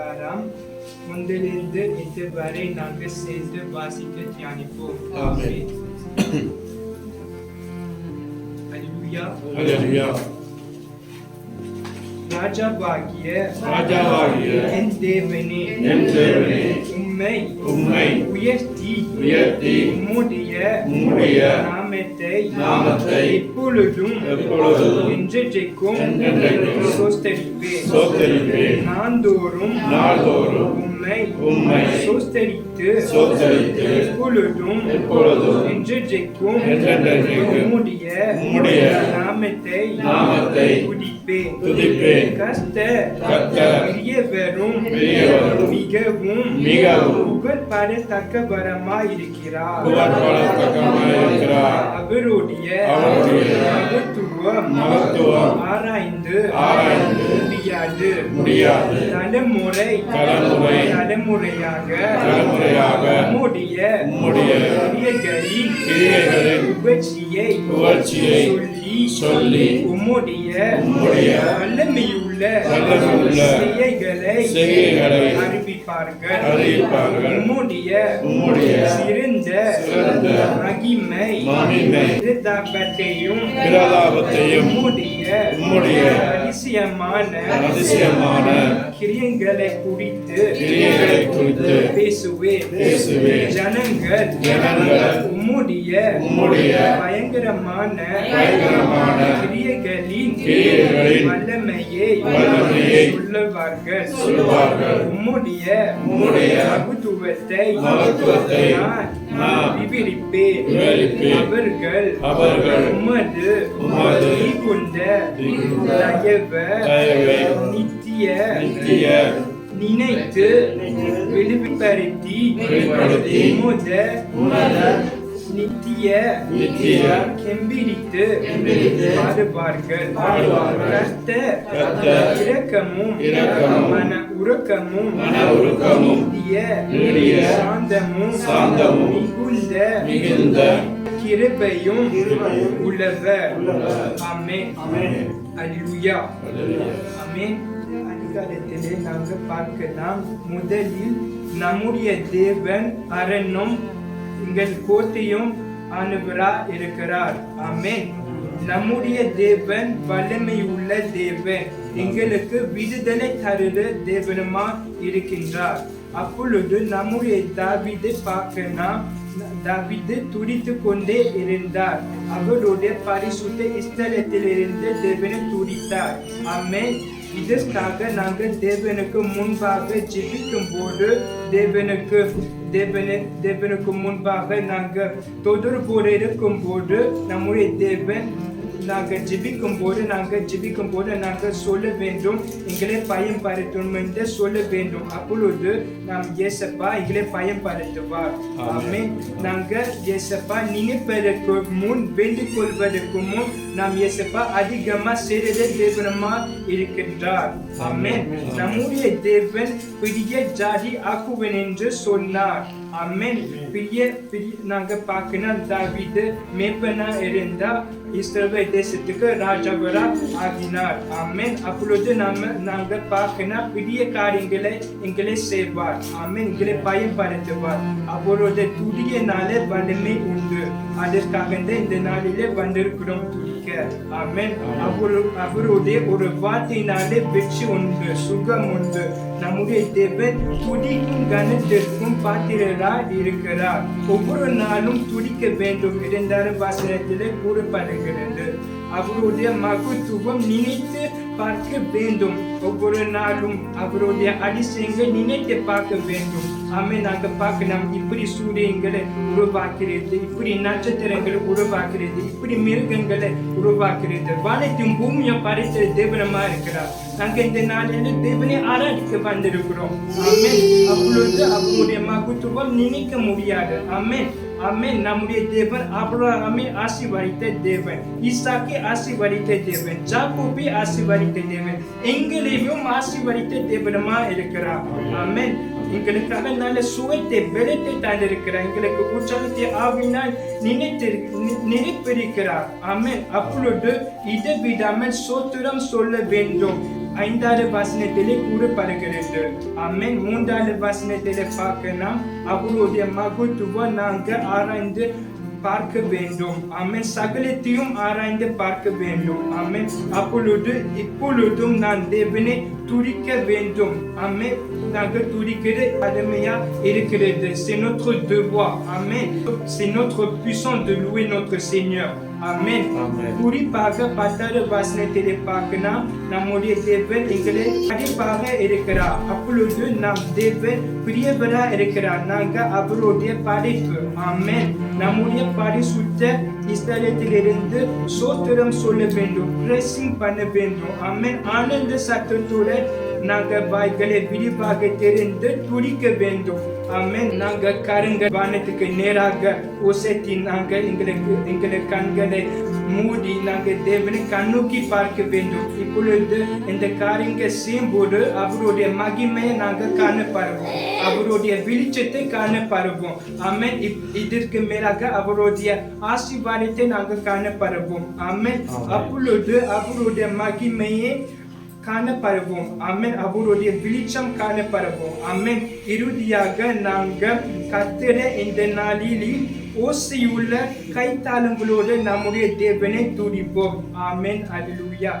Sedaram Kundelerinde itibari nalbe sezde vasiket yani bu. Amin. Aleluya. Aleluya. ராஜாவாகிய ராஜாவாகிய என் தேவனே. என் தேவனே, உம்மை உம்மை உயர்த்தி உயர்த்தி உம்முடைய உம்முடைய நாமத்தை நாமத்தை எப்பொழுதும் எப்பொழுதும் என்றென்றைக்கும் என்றென்றைக்கும் சோஸ்தரிப்பேன். ஸ்தோத்தரிப்பேன். நாள்தோறும் நாள்தோறும் உம்மை உம்மை சோஸ்தரித்து ஸ்தோத்தரித்து எப்பொழுதும் எப்பொழுதும் என்றென்றைக்கும் என்றென்றைக்கும் உம்முடைய உம்முடைய நாமத்தை நாமத்தை துதிப்பேன் துதிப்பேன். கஸ்த கர்த்தர் பெரியவரும் மிகவும் மிகவும். புகழ்பாடத்தக்கவரமாய் இருக்கிறார். அவருடைய அவருடைய மகத்துவம் மகத்துவம் ஆராய்ந்து ஆராய்ந்து முடியாது முடியாது. தலைமுறை தலைமுறை தலைமுறையாக தலைமுறையாக உம்முடைய உம்முடைய கிரியைகளின் கிரியைகளின் புகழ்ச்சியை புகழ்ச்சியை சொல்லி சொல்லி உம்முடைய உம்முடைய வல்லமையுள்ள வல்லமையுள்ள செய்கைகளை அறிவிப்பார்கள் அறிவிப்பார்கள். உம்முடைய உம்முடைய சிறந்த சிறந்த மகிமை மகிமை பிரதாபத்தையும் பிரதாபத்தையும் உம்முடைய உம்முடைய அதிசயமான அதிசயமான கிரியங்களை குறித்து கிரியைகளை குறித்து. ஜனங்கள் ஜனங்கள் உம்முடைய உம்முடைய பயங்கரமான பயங்கரமான கிரியைகளின் கிரியைகளின் வல்லமையை வல்லமையை சொல்லுவார்கள் சொல்லுவார்கள். உம்முடைய உம்முடைய மகத்துவத்தை மகத்துவத்தை நான் நான் விவரிப்பேன். அவர்கள் அவர்கள் உமது கொண்ட தயவ நித்திய நித்திய நினைத்து வெளிப்படுத்தி உமத நித்திய நித்திய கெம்பிரித்து பாடுவார்கள். கர்த்தர் இரக்கமும் மன நீடிய நீடிய சாந்தமும் சாந்தமும் மிகுந்த மிகுந்த கிருபையும் உள்ளவர். அல்லேலூயா. அல்லேலூயா. ஆமென். அதிகாரத்திலே நாங்கள் பார்க்கலாம். முதலில் நம்முடைய தேவன் அரணும் எங்கள் கோட்டையும் ஆனவரா இருக்கிறார். ஆமென். நம்முடைய தேவன் வல்லமை உள்ள தேவன். எங்களுக்கு விடுதலை தருத தேவனுமா இருக்கின்றார். அப்பொழுது நம்முடைய தாவிதை பார்க்கனா தாவிது துடித்து கொண்டே இருந்தார். அவருடைய பரிசுத்த ஸ்தலத்திலிருந்து தேவனை துடித்தார். அம்மே இதற்காக நாங்கள் தேவனுக்கு முன்பாக ஜெபிக்கும் போது தேவனுக்கு தேவனை தேவனுக்கு முன்பாக நாங்கள் தொடர்போடு இருக்கும் போது நம்முடைய தேவன் நாங்கள் ஜெபிக்கும் போது நாங்கள் ஜெபிக்கும் போது நாங்கள் சொல்ல வேண்டும். எங்களை பயன்படுத்தணும் என்று சொல்ல வேண்டும். அப்பொழுது நாம் இயேசப்பா எங்களை பயன்படுத்துவார். ஆமென். நாங்கள் இயேசப்பா நினைப்பதற்கு முன் வேண்டிக் கொள்வதற்கு முன் நாம் இயேசப்பா அதிகமா செய்த தேவனமா இருக்கின்றார். ஆமென். நம்முடைய தேவன் பெரிய ஜாதி ஆக்குவேன் என்று சொன்னார். ஆமென் பெரிய பெரிய நாங்கள் பார்க்கணும் தாவீது மேப்பனா இருந்தா இஸ்ரவேல் தேசத்துக்கு ராஜாவரா ஆகினார் ஆமென் அப்பொழுது நாம நாங்கள் பார்க்கணும் பெரிய காரியங்களை எங்களை செய்வார் ஆமென் எங்களை பயன்படுத்துவார் அவரோட நாளே வலிமை உண்டு அதற்காக தான் இந்த நாளிலே வந்திருக்கிறோம் துடிக்க ஆமென் அவரு அவருடைய ஒரு வார்த்தையினாலே வெற்றி உண்டு சுகம் உண்டு நம்முடைய தேவன் துடிக்கும் கனத்திற்கும் பாத்திரரா இருக்கிறார். ஒவ்வொரு நாளும் துடிக்க வேண்டும் இரண்டாறு வாசனத்திலே கூறப்படுகிறது. அவருடைய மகத்துவம் நினைத்து பார்க்க வேண்டும். ஒவ்வொரு நாளும் அவருடைய அதிசயங்கள் நினைத்து பார்க்க வேண்டும். ஆமே நாங்க பார்க்கலாம் இப்படி சூரியன்களை உருவாக்கிறது இப்படி நட்சத்திரங்களை உருவாக்கிறது இப்படி மிருகங்களை உருவாக்கிறது வானத்தின் பூமியை படைத்த தேவனமா இருக்கிறார். நாங்க இந்த நாளில் தேவனை ஆராதிக்க வந்திருக்கிறோம். ஆமே அப்பொழுது அவருடைய மகத்துவம் நினைக்க முடியாது. ஆமே ஆமென் நம்முடைய தேவன் அப்ரஹாமை ஆசீர்வதித்த தேவன் ஈசாக்கை ஆசீர்வதித்த தேவன் ஜாக்கோபை ஆசீர்வதித்த தேவன் எங்களையும் ஆசீர்வதித்த தேவனமா இருக்கிறார் ஆமென் எங்களுக்காக நல்ல சுகத்தை பெலத்தை தந்திருக்கிறார் எங்களுக்கு உற்சாகத்தை ஆவினால் நினைத்து நினைப்பிருக்கிறார் ஆமென் அப்பொழுது இதை விடாமல் சோத்திரம் சொல்ல வேண்டும் ஐந்தாவது வசனத்திலே கூறப்படுகிறது. ஆமென். மூன்றாவது வசனத்திலே பார்க்கலாம் அவருடைய மகத்துவம் நாங்கள் ஆராய்ந்து பார்க்க வேண்டும். ஆமென். சகலத்தையும் ஆராய்ந்து பார்க்க வேண்டும். ஆமென். அப்பொழுது இப்பொழுதும் நான் தேவனை துதிக்க வேண்டும். ஆமென். நாங்கள் துதிக்கிறது கடமையா இருக்கிறது. C'est notre devoir. Amen. C'est notre puissance de louer notre Seigneur. Amen. குறிப்பாக பத்தாவது வசனத்திலே பார்க்கலாம் நம்முடைய தேவன் எங்களை அடிப்பாக இருக்கிறார் அப்பொழுது நாம் தேவன் பிரியவரா இருக்கிறார் நாங்க அவருடைய படைப்பு ஆமென் நம்முடைய பரிசுத்த இஸ்தலத்திலிருந்து சோத்திரம் சொல்ல வேண்டும் பிரசிங் பண்ண வேண்டும் ஆமென் ஆனந்த சத்தத்துடன் நாங்க வாய்களை விரிவாக தெரிந்து துடிக்க வேண்டும். ஆமென். நாங்க கருங்க வானத்துக்கு நேராக உசத்தி நாங்க எங்களுக்கு எங்களை கண்களை மூடி நாங்க தேவனை கண்ணோக்கி பார்க்க வேண்டும். இப்பொழுது இந்த காரியங்கள் செய்யும்போது அவருடைய மகிமையை நாங்க காணப்படுவோம். அவருடைய வெளிச்சத்தை காணப்படுவோம். ஆமென். இப்- இதற்கு மேலாக அவருடைய ஆசீர்வாதத்தை நாங்க காணப்படுவோம். ஆமென். ஆமென். அப்பொழுது அவருடைய மகிமையை காணப்படுவோம் அம்மன் அவருடைய வெளிச்சம் காணப்படுவோம் அம்மன் இறுதியாக நாங்கள் கத்திர இந்த நாளில் ஓசையுள்ள கைத்தாளங்களோடு நம்முடைய தேவனை துடிப்போம் ஆமென். அல்லேலூயா